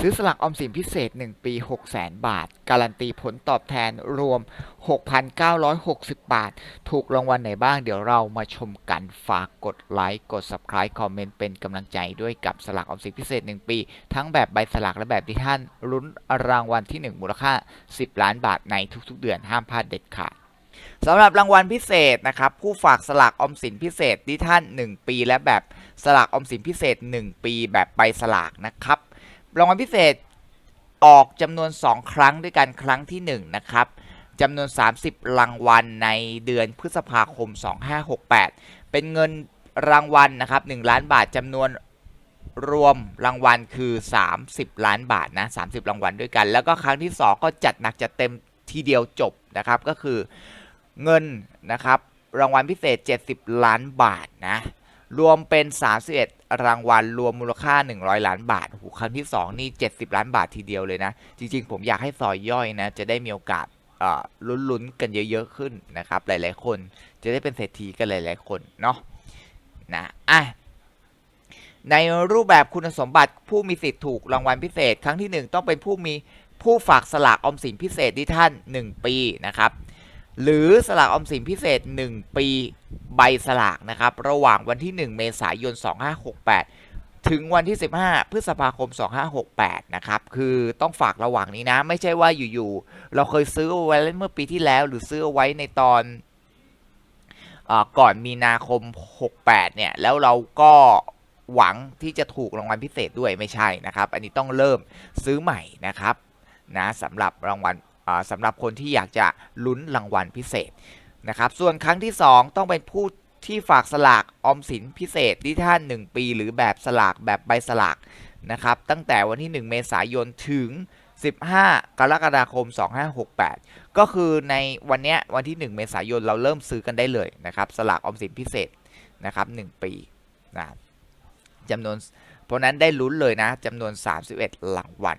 ซื้อสลากออมสินพิเศษ 1 ปี 6 0 0 0 0 0 บาท การันตีผลตอบแทนรวม 6,960 บาท ถูกรางวัลไหนบ้างเดี๋ยวเรามาชมกันฝากกดไลค์ กด Subscribe คอมเมนต์เป็นกำลังใจด้วยกับสลากออมสินพิเศษ 1 ปี ทั้งแบบใบสลากและแบบที่ท่านลุ้นรางวัลที่ 1 มูลค่า 10 ล้านบาทในทุกๆ เดือนห้ามพลาดเด็ดขาดสำหรับรางวัลพิเศษนะครับ ผู้ฝากสลากออมสินพิเศษที่ท่าน 1 ปี และแบบสลากออมสินพิเศษ 1 ปี แบบใบสลากนะครับ รางวัลพิเศษออกจำนวน 2 ครั้งด้วยกันครั้งที่ 1 นะครับจำนวน 30 รางวัลในเดือนพฤษภาคม 2568 เป็นเงินรางวัลนะครับ 1 ล้านบาทจำนวนรวมรางวัลคือ 30 ล้านบาทนะ 30 รางวัลด้วยกัน แล้วก็ครั้งที่ 2 ก็จัดหนักจัดเต็มทีเดียวจบนะครับ ก็คือเงินนะครับ รางวัลพิเศษ 70 ล้านบาทนะ รวมเป็น 31 รางวัลรวมมูลค่า 100 ล้านบาทโอ้โหครั้งที่ 2 นี่ 70 ล้านบาททีเดียวเลยนะ จริงๆ ผมอยากให้ซอยย่อยนะ จะได้มีโอกาสลุ้นๆ กันเยอะ ๆ ขึ้นนะครับ หลายๆ คนจะได้เป็นเศรษฐีกันหลายๆ คนเนาะนะอะในรูปแบบคุณสมบัติผู้มีสิทธิ์ถูกรางวัลพิเศษ ครั้งที่ 1 ต้องเป็นผู้มีผู้ฝากสลากออมสินพิเศษที่ท่าน 1 ปีนะครับ หรือสลากออมสินพิเศษ 1 ปีใบสลากนะครับ ระหว่างวันที่ 1 เมษายน 2568 ถึงวันที่ 15 พฤษภาคม 2568 นะครับ คือต้องฝากระหว่างนี้นะ ไม่ใช่ว่าอยู่ๆ เราเคยซื้อไว้เมื่อปีที่แล้ว หรือซื้อไว้ในตอนอก่อนมีนาคม 68 เนี่ย แล้วเราก็หวังที่จะถูกรางวัลพิเศษด้วยไม่ใช่นะครับ อันนี้ต้องเริ่มซื้อใหม่นะครับนะสำหรับรางวัล สำหรับคนที่อยากจะลุ้นรางวัลพิเศษนะครับ ส่วนครั้งที่ 2 ต้องเป็นผู้ที่ฝากสลากออมสินพิเศษที่ท่าน1 ปี หรือแบบสลากแบบใบสลากนะครับตั้งแต่วันที่ 1 เมษายนถึง 15 กรกฎาคม 2568 ก็คือในวันนี้วันที่ 1 เมษายนเราเริ่มซื้อกันได้เลยนะครับสลากออมสินพิเศษนะครับ1ปีนะจำนวนเพราะนั้นได้ลุ้นเลยนะจำนวน 31รางวัล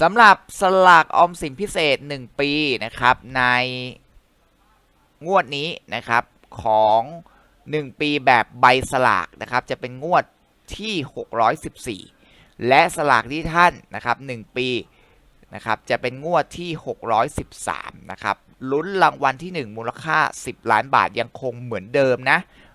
สำหรับสลากออมสินพิเศษ 1 ปีนะครับ ในงวดนี้นะครับของ 1 ปีแบบใบสลากนะครับจะเป็นงวดที่ 614 และสลากที่ท่านนะครับ 1 ปีนะครับจะเป็นงวดที่ 613 นะครับลุ้นรางวัลที่ 1 มูลค่า 10 ล้านบาทยังคงเหมือนเดิมนะ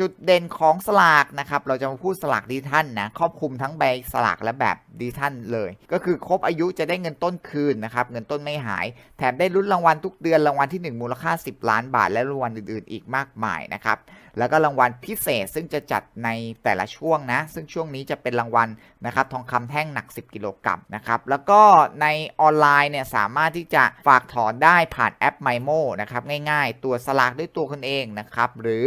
จุดเด่นของสลากนะครับ เราจะมาพูดสลากดิจิทัลนะครอบคลุมทั้งใบสลากและแบบดิจิทัลเลย ก็คือครบอายุจะได้เงินต้นคืนนะครับ เงินต้นไม่หาย แถมได้ลุ้นรางวัลทุกเดือนรางวัลที่ 1 มูลค่า 10 ล้านบาท และรางวัลอื่นๆ อีกมากมายนะครับ แล้วก็รางวัลพิเศษซึ่งจะจัดในแต่ละช่วงนะ ซึ่งช่วงนี้จะเป็นรางวัลนะครับทองคำแท่งหนัก 10 กิโลกรัมนะครับ แล้วก็ในออนไลน์เนี่ยสามารถที่จะฝากถอนได้ผ่านแอป MyMo นะครับง่าย ๆ ตัวสลากด้วยตัวคุณเองนะครับหรือ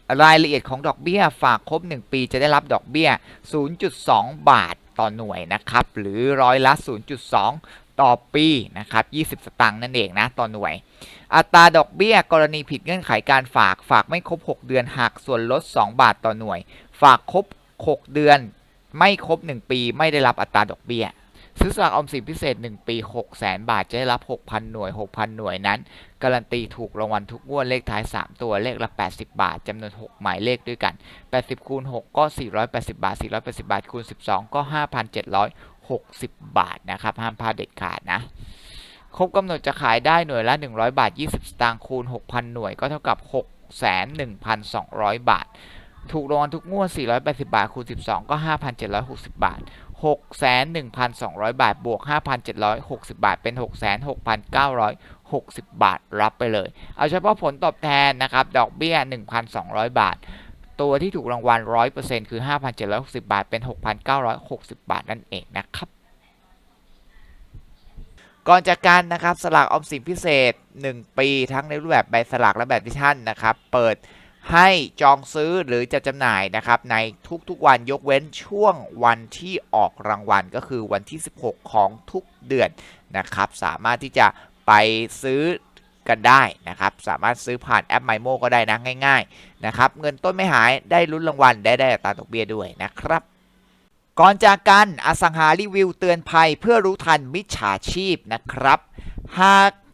รายละเอียดของดอกเบี้ยฝากครบ 1 ปีจะได้รับดอกเบี้ย 0.2 บาทต่อหน่วยนะครับ หรือร้อยละ 0.2 ต่อปีนะครับ 20 สตางค์นั่นเองนะต่อหน่วย อัตราดอกเบี้ยกรณีผิดเงื่อนไขการฝากฝากไม่ครบ 6 เดือนหักส่วนลด 2 บาทต่อหน่วย ฝากครบ 6 เดือน ไม่ครบ 1 ปี ไม่ได้รับอัตราดอกเบี้ย ซื้อสลากออมสินพิเศษ 1 ปี 6 0 0 0 0บาทจะได้รับ 6,000 หน่วย 6,000 หน่วยนั้น การันตีถูกรางวัลทุกงวดเลขท้าย 3 ตัวเลขละ 80 บาทจำนวน 6 หมายเลขด้วยกัน 80 คูณ 6 ก็ 480 บาท 480 บาท คูณ 12 ก็ 5,760 บาทนะครับ ห้ามพลาดเด็ดขาดนะ ครบกำหนดจะขายได้หน่วยละ 100 บาท 20 สตางค์คูณ 6,000 หน่วยก็เท่ากับ 6,1,200 บาท ถูกรางวัลทุกงวด 480 บาท คูณ 12 ก็ 5,760 บาท 6,1,200 บาท บวก 5,760 บาท เป็น 66,960 บาท รับไปเลย เอาเฉพาะผลตอบแทนนะครับ ดอกเบี้ย 1,200 บาท ตัวที่ถูกรางวัล 100%คือ 5,760 บาท เป็น 6,960 บาทนั่นเองนะครับ ก่อนจากกันนะครับ สลากออมสินพิเศษ 1 ปี ทั้งในรูปแบบใบสลากและแบบดิจิทัลนะครับ เปิด ให้จองซื้อหรือจะจำหน่ายนะครับในทุกๆวันยกเว้นช่วงวันที่ออกรางวัลก็คือวันที่ 16 ของทุกเดือนนะครับ สามารถที่จะไปซื้อกันได้นะครับ สามารถซื้อผ่านแอป m มโมก็ได้นะง่ายๆนะครับ เงินต้นไม่หายได้ลุ้นรางวัลได้ได้ตาดอกเบี้ยด้วยนะครับก่อนจากกันอสังหารีวิวเตือนภัยเพื่อรู้ทันมิจฉาชีพนะครับ หาก